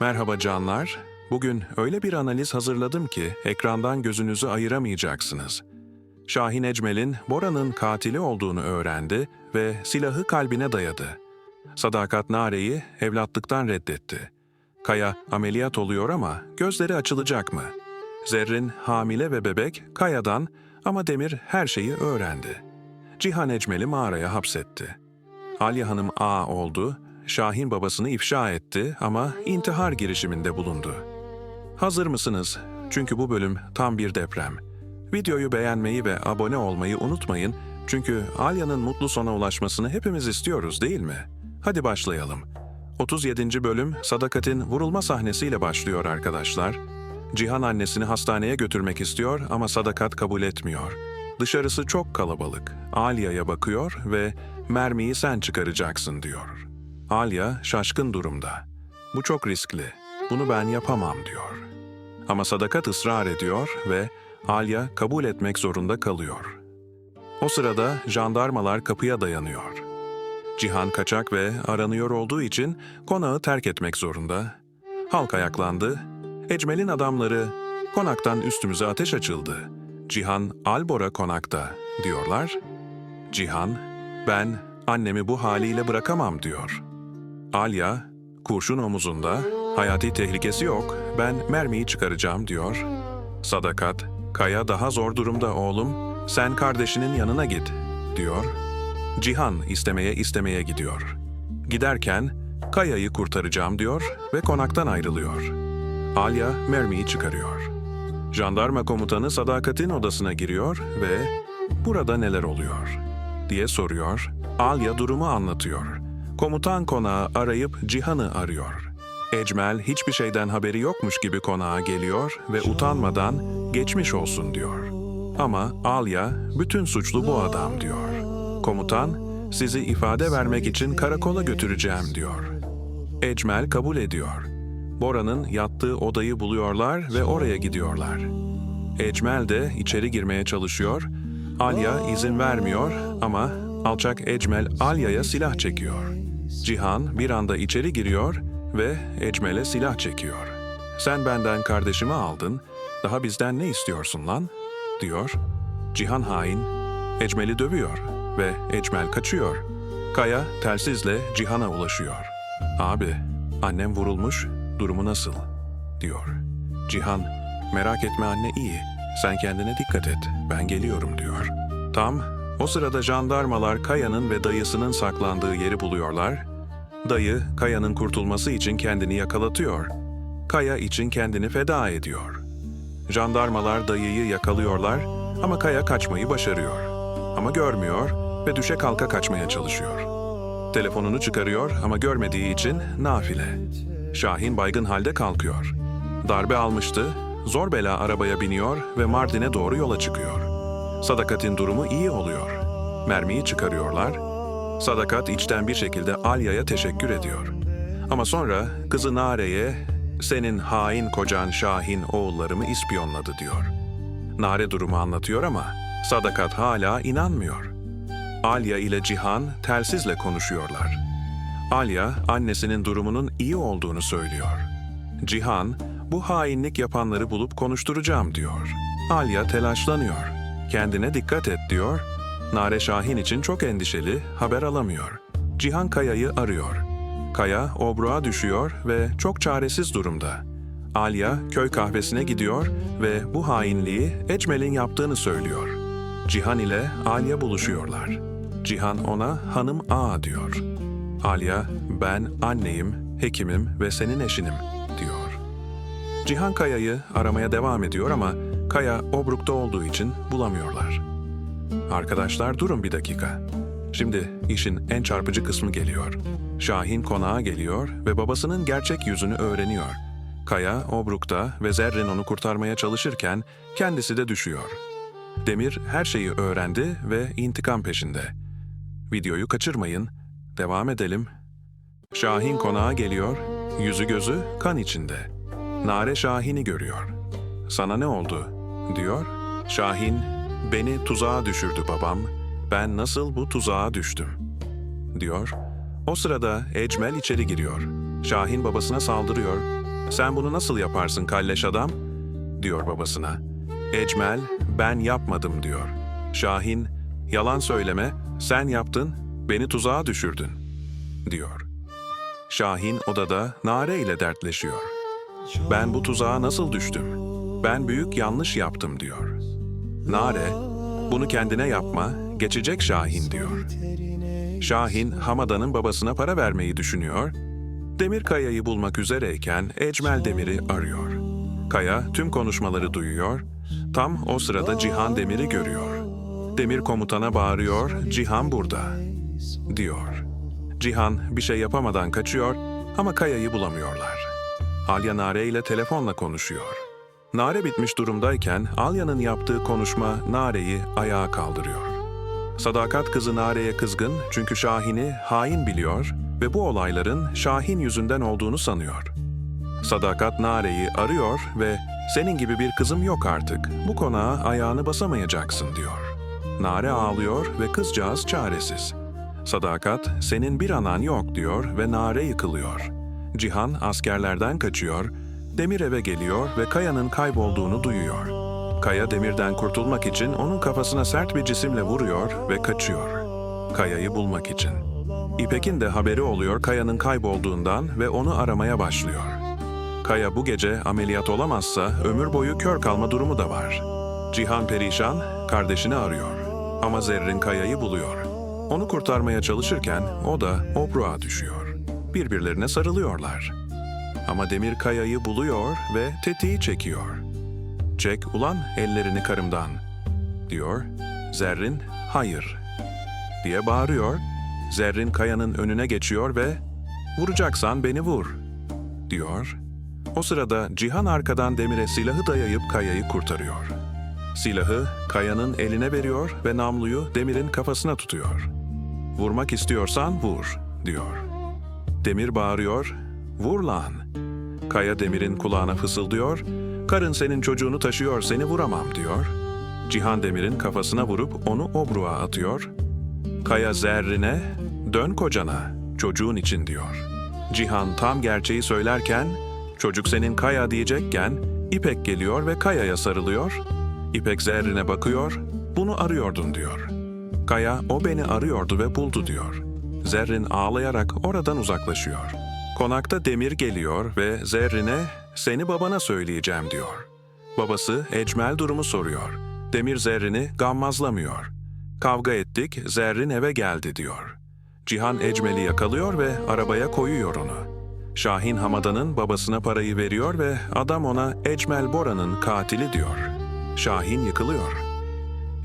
Merhaba canlar. Bugün öyle bir analiz hazırladım ki ekrandan gözünüzü ayıramayacaksınız. Şahin Ecmel'in Bora'nın katili olduğunu öğrendi ve silahı kalbine dayadı. Sadakat Nare'yi evlatlıktan reddetti. Kaya ameliyat oluyor ama gözleri açılacak mı? Zerrin hamile ve bebek Kaya'dan ama Demir her şeyi öğrendi. Cihan Ecmel'i mağaraya hapsetti. Alya Hanım A oldu, Şahin babasını ifşa etti ama intihar girişiminde bulundu. Hazır mısınız? Çünkü bu bölüm tam bir deprem. Videoyu beğenmeyi ve abone olmayı unutmayın çünkü Alya'nın mutlu sona ulaşmasını hepimiz istiyoruz değil mi? Hadi başlayalım. 37. bölüm Sadakat'in vurulma sahnesiyle başlıyor arkadaşlar. Cihan annesini hastaneye götürmek istiyor ama Sadakat kabul etmiyor. Dışarısı çok kalabalık. Alya'ya bakıyor ve mermiyi sen çıkaracaksın diyor. Alya şaşkın durumda. Bu çok riskli. Bunu ben yapamam diyor. Ama Sadakat ısrar ediyor ve Alya kabul etmek zorunda kalıyor. O sırada jandarmalar kapıya dayanıyor. Cihan kaçak ve aranıyor olduğu için konağı terk etmek zorunda. Halk ayaklandı. Ecmel'in adamları konaktan üstümüze ateş açıldı. Cihan Albora konakta diyorlar. Cihan ben annemi bu haliyle bırakamam diyor. Alya kurşun omuzunda hayati tehlikesi yok ben mermiyi çıkaracağım diyor. Sadakat Kaya daha zor durumda oğlum sen kardeşinin yanına git diyor. Cihan istemeye istemeye gidiyor. Giderken Kaya'yı kurtaracağım diyor ve konaktan ayrılıyor. Alya mermiyi çıkarıyor. Jandarma komutanı Sadakat'in odasına giriyor ve burada neler oluyor diye soruyor. Alya durumu anlatıyor. Komutan konağı arayıp Cihan'ı arıyor. Ecmel hiçbir şeyden haberi yokmuş gibi konağa geliyor ve utanmadan geçmiş olsun diyor. Ama Alya bütün suçlu bu adam diyor. Komutan sizi ifade vermek için karakola götüreceğim diyor. Ecmel kabul ediyor. Bora'nın yattığı odayı buluyorlar ve oraya gidiyorlar. Ecmel de içeri girmeye çalışıyor. Alya izin vermiyor ama alçak Ecmel Alya'ya silah çekiyor. Cihan bir anda içeri giriyor ve Ecmel'e silah çekiyor. Sen benden kardeşimi aldın, daha bizden ne istiyorsun lan? diyor. Cihan hain, Ecmel'i dövüyor ve Ecmel kaçıyor. Kaya telsizle Cihan'a ulaşıyor. Abi, annem vurulmuş, durumu nasıl? diyor. Cihan, merak etme anne iyi, sen kendine dikkat et, ben geliyorum diyor. Tam o sırada jandarmalar Kaya'nın ve dayısının saklandığı yeri buluyorlar. Dayı, Kaya'nın kurtulması için kendini yakalatıyor. Kaya için kendini feda ediyor. Jandarmalar dayıyı yakalıyorlar ama Kaya kaçmayı başarıyor. Ama görmüyor ve düşe kalka kaçmaya çalışıyor. Telefonunu çıkarıyor ama görmediği için nafile. Şahin baygın halde kalkıyor. Darbe almıştı, zor bela arabaya biniyor ve Mardin'e doğru yola çıkıyor. Sadakat'in durumu iyi oluyor. Mermiyi çıkarıyorlar. Sadakat içten bir şekilde Alya'ya teşekkür ediyor. Ama sonra kızı Nare'ye senin hain kocan Şahin oğullarımı ispiyonladı diyor. Nare durumu anlatıyor ama Sadakat hala inanmıyor. Alya ile Cihan telsizle konuşuyorlar. Alya annesinin durumunun iyi olduğunu söylüyor. Cihan bu hainlik yapanları bulup konuşturacağım diyor. Alya telaşlanıyor. Kendine dikkat et diyor. Nare Şahin için çok endişeli, haber alamıyor. Cihan Kaya'yı arıyor. Kaya obruğa düşüyor ve çok çaresiz durumda. Alya köy kahvesine gidiyor ve bu hainliği Ecmel'in yaptığını söylüyor. Cihan ile Alya buluşuyorlar. Cihan ona hanım A diyor. Alya ben anneyim, hekimim ve senin eşinim diyor. Cihan Kaya'yı aramaya devam ediyor ama Kaya Obruk'ta olduğu için bulamıyorlar. Arkadaşlar durun bir dakika. Şimdi işin en çarpıcı kısmı geliyor. Şahin konağa geliyor ve babasının gerçek yüzünü öğreniyor. Kaya Obruk'ta ve Zerrin onu kurtarmaya çalışırken kendisi de düşüyor. Demir her şeyi öğrendi ve intikam peşinde. Videoyu kaçırmayın. Devam edelim. Şahin konağa geliyor, yüzü gözü kan içinde. Nare Şahin'i görüyor. Sana ne oldu? Diyor. Şahin, beni tuzağa düşürdü babam. Ben nasıl bu tuzağa düştüm? diyor. O sırada Ecmel içeri giriyor. Şahin babasına saldırıyor. sen bunu nasıl yaparsın kalleş adam? diyor babasına. Ecmel, ben yapmadım diyor. Şahin, yalan söyleme, sen yaptın, beni tuzağa düşürdün, diyor. Şahin odada Nare ile dertleşiyor. Ben bu tuzağa nasıl düştüm? Ben büyük yanlış yaptım diyor. Nare, bunu kendine yapma, geçecek Şahin diyor. Şahin, Hamada'nın babasına para vermeyi düşünüyor. Demir Kaya'yı bulmak üzereyken Ecmel Demir'i arıyor. Kaya tüm konuşmaları duyuyor. Tam o sırada Cihan Demir'i görüyor. Demir komutana bağırıyor, Cihan burada, diyor. Cihan bir şey yapamadan kaçıyor ama Kaya'yı bulamıyorlar. Alya Nare ile telefonla konuşuyor. Nare bitmiş durumdayken Alya'nın yaptığı konuşma Nare'yi ayağa kaldırıyor. Sadakat kızı Nare'ye kızgın çünkü Şahin'i hain biliyor ve bu olayların Şahin yüzünden olduğunu sanıyor. Sadakat Nare'yi arıyor ve senin gibi bir kızım yok artık. Bu konağa ayağını basamayacaksın diyor. Nare ağlıyor ve kızcağız çaresiz. Sadakat senin bir anan yok diyor ve Nare yıkılıyor. Cihan askerlerden kaçıyor, Demir eve geliyor ve Kaya'nın kaybolduğunu duyuyor. Kaya Demir'den kurtulmak için onun kafasına sert bir cisimle vuruyor ve kaçıyor. Kaya'yı bulmak için. İpek'in de haberi oluyor Kaya'nın kaybolduğundan ve onu aramaya başlıyor. Kaya bu gece ameliyat olamazsa ömür boyu kör kalma durumu da var. Cihan perişan, kardeşini arıyor. Ama Zerrin Kaya'yı buluyor. Onu kurtarmaya çalışırken o da obruğa düşüyor. Birbirlerine sarılıyorlar. Ama Demir Kaya'yı buluyor ve tetiği çekiyor. Çek ulan ellerini karımdan, diyor. Zerrin, hayır, diye bağırıyor. Zerrin Kaya'nın önüne geçiyor ve vuracaksan beni vur, diyor. O sırada Cihan arkadan Demir'e silahı dayayıp Kaya'yı kurtarıyor. Silahı Kaya'nın eline veriyor ve namluyu Demir'in kafasına tutuyor. Vurmak istiyorsan vur, diyor. Demir bağırıyor, vur lan. Kaya Demir'in kulağına fısıldıyor, karın senin çocuğunu taşıyor seni vuramam diyor. Cihan Demir'in kafasına vurup onu obruğa atıyor. Kaya Zerrin'e, dön kocana, çocuğun için diyor. Cihan tam gerçeği söylerken, çocuk senin Kaya diyecekken, İpek geliyor ve Kaya'ya sarılıyor. İpek Zerrin'e bakıyor, bunu arıyordun diyor. Kaya o beni arıyordu ve buldu diyor. Zerrin ağlayarak oradan uzaklaşıyor. Konakta Demir geliyor ve Zerrin'e seni babana söyleyeceğim diyor. Babası Ecmel durumu soruyor. Demir Zerrin'i gammazlamıyor. Kavga ettik, Zerrin eve geldi diyor. Cihan Ecmel'i yakalıyor ve arabaya koyuyor onu. Şahin Hamada'nın babasına parayı veriyor ve adam ona Ecmel Bora'nın katili diyor. Şahin yıkılıyor.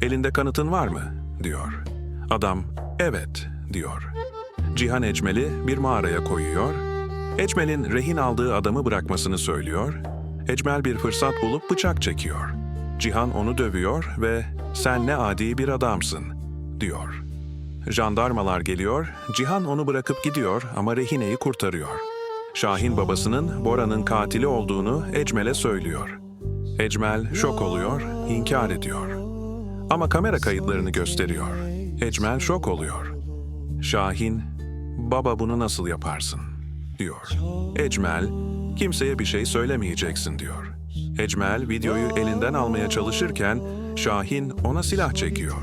Elinde kanıtın var mı? diyor. Adam, evet, diyor. Cihan Ecmel'i bir mağaraya koyuyor. Ecmel'in rehin aldığı adamı bırakmasını söylüyor. Ecmel bir fırsat bulup bıçak çekiyor. Cihan onu dövüyor ve sen ne adi bir adamsın, diyor. Jandarmalar geliyor, Cihan onu bırakıp gidiyor ama rehineyi kurtarıyor. Şahin babasının Bora'nın katili olduğunu Ecmel'e söylüyor. Ecmel şok oluyor, inkar ediyor. Ama kamera kayıtlarını gösteriyor. Ecmel şok oluyor. Şahin, baba bunu nasıl yaparsın, diyor. Ecmel, kimseye bir şey söylemeyeceksin, diyor. Ecmel videoyu elinden almaya çalışırken Şahin ona silah çekiyor.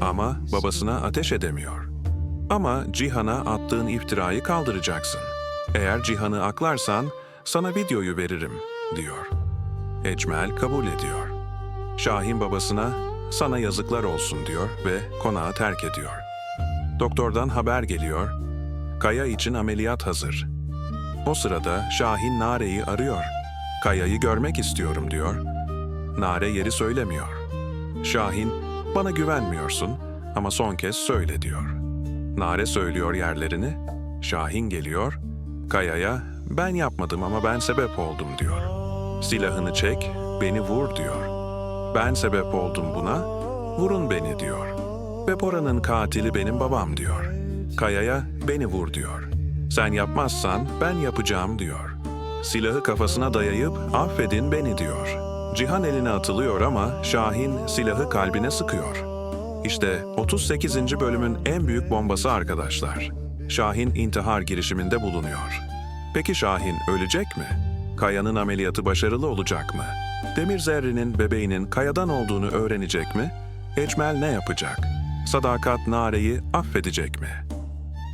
Ama babasına ateş edemiyor. Ama Cihan'a attığın iftirayı kaldıracaksın. Eğer Cihan'ı aklarsan sana videoyu veririm, diyor. Ecmel kabul ediyor. Şahin babasına sana yazıklar olsun diyor ve konağı terk ediyor. Doktordan haber geliyor. Kaya için ameliyat hazır. O sırada Şahin Nare'yi arıyor. Kaya'yı görmek istiyorum diyor. Nare yeri söylemiyor. Şahin, bana güvenmiyorsun ama son kez söyle diyor. Nare söylüyor yerlerini. Şahin geliyor. Kaya'ya ben yapmadım ama ben sebep oldum diyor. Silahını çek, beni vur diyor. Ben sebep oldum buna, vurun beni diyor. Ve Bora'nın katili benim babam diyor. Kaya'ya beni vur diyor. Sen yapmazsan ben yapacağım diyor. Silahı kafasına dayayıp affedin beni diyor. Cihan eline atılıyor ama Şahin silahı kalbine sıkıyor. İşte 38. bölümün en büyük bombası arkadaşlar. Şahin intihar girişiminde bulunuyor. Peki Şahin ölecek mi? Kaya'nın ameliyatı başarılı olacak mı? Demir Zerrin'in bebeğinin Kaya'dan olduğunu öğrenecek mi? Ecmel ne yapacak? Sadakat Nare'yi affedecek mi?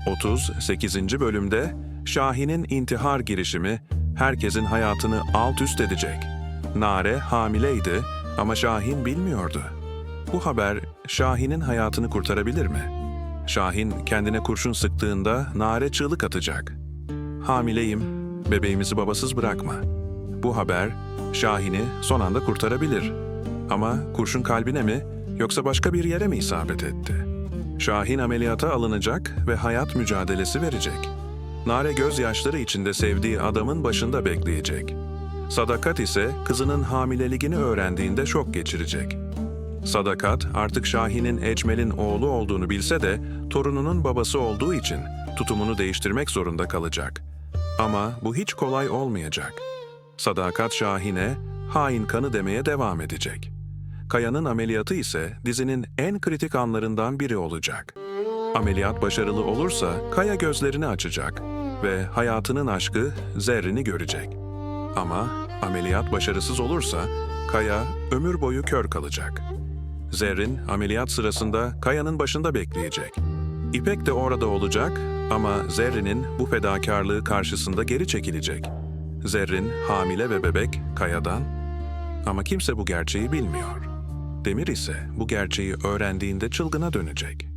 38. bölümde Şahin'in intihar girişimi herkesin hayatını alt üst edecek. Nare hamileydi ama Şahin bilmiyordu. Bu haber Şahin'in hayatını kurtarabilir mi? Şahin kendine kurşun sıktığında Nare çığlık atacak. Hamileyim, bebeğimizi babasız bırakma. Bu haber Şahin'i son anda kurtarabilir. Ama kurşun kalbine mi yoksa başka bir yere mi isabet etti? Şahin ameliyata alınacak ve hayat mücadelesi verecek. Nare gözyaşları içinde sevdiği adamın başında bekleyecek. Sadakat ise kızının hamileliğini öğrendiğinde şok geçirecek. Sadakat artık Şahin'in Ecmel'in oğlu olduğunu bilse de torununun babası olduğu için tutumunu değiştirmek zorunda kalacak. Ama bu hiç kolay olmayacak. Sadakat Şahin'e hain kanı demeye devam edecek. Kaya'nın ameliyatı ise dizinin en kritik anlarından biri olacak. Ameliyat başarılı olursa Kaya gözlerini açacak ve hayatının aşkı Zerrin'i görecek. Ama ameliyat başarısız olursa Kaya ömür boyu kör kalacak. Zerrin ameliyat sırasında Kaya'nın başında bekleyecek. İpek de orada olacak ama Zerrin'in bu fedakarlığı karşısında geri çekilecek. Zerrin hamile ve bebek Kaya'dan ama kimse bu gerçeği bilmiyor. Demir ise bu gerçeği öğrendiğinde çılgına dönecek.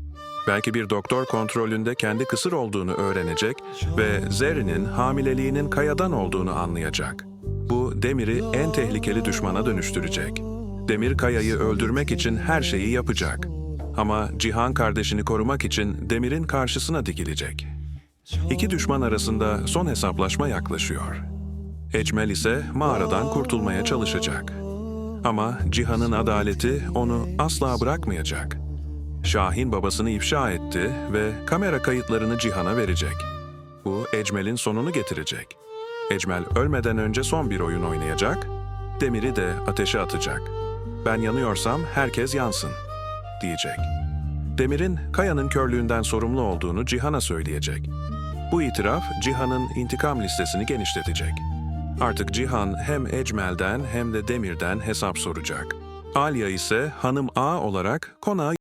Belki bir doktor kontrolünde kendi kısır olduğunu öğrenecek ve Zerrin'in hamileliğinin Kaya'dan olduğunu anlayacak. Bu Demir'i en tehlikeli düşmana dönüştürecek. Demir Kaya'yı öldürmek için her şeyi yapacak. Ama Cihan kardeşini korumak için Demir'in karşısına dikilecek. İki düşman arasında son hesaplaşma yaklaşıyor. Ecmel ise mağaradan kurtulmaya çalışacak. Ama Cihan'ın adaleti onu asla bırakmayacak. Şahin babasını ifşa etti ve kamera kayıtlarını Cihan'a verecek. Bu Ecmel'in sonunu getirecek. Ecmel ölmeden önce son bir oyun oynayacak, Demir'i de ateşe atacak. Ben yanıyorsam herkes yansın, diyecek. Demir'in Kaya'nın körlüğünden sorumlu olduğunu Cihan'a söyleyecek. Bu itiraf Cihan'ın intikam listesini genişletecek. Artık Cihan hem Ecmel'den hem de Demir'den hesap soracak. Alya ise hanım A olarak konağı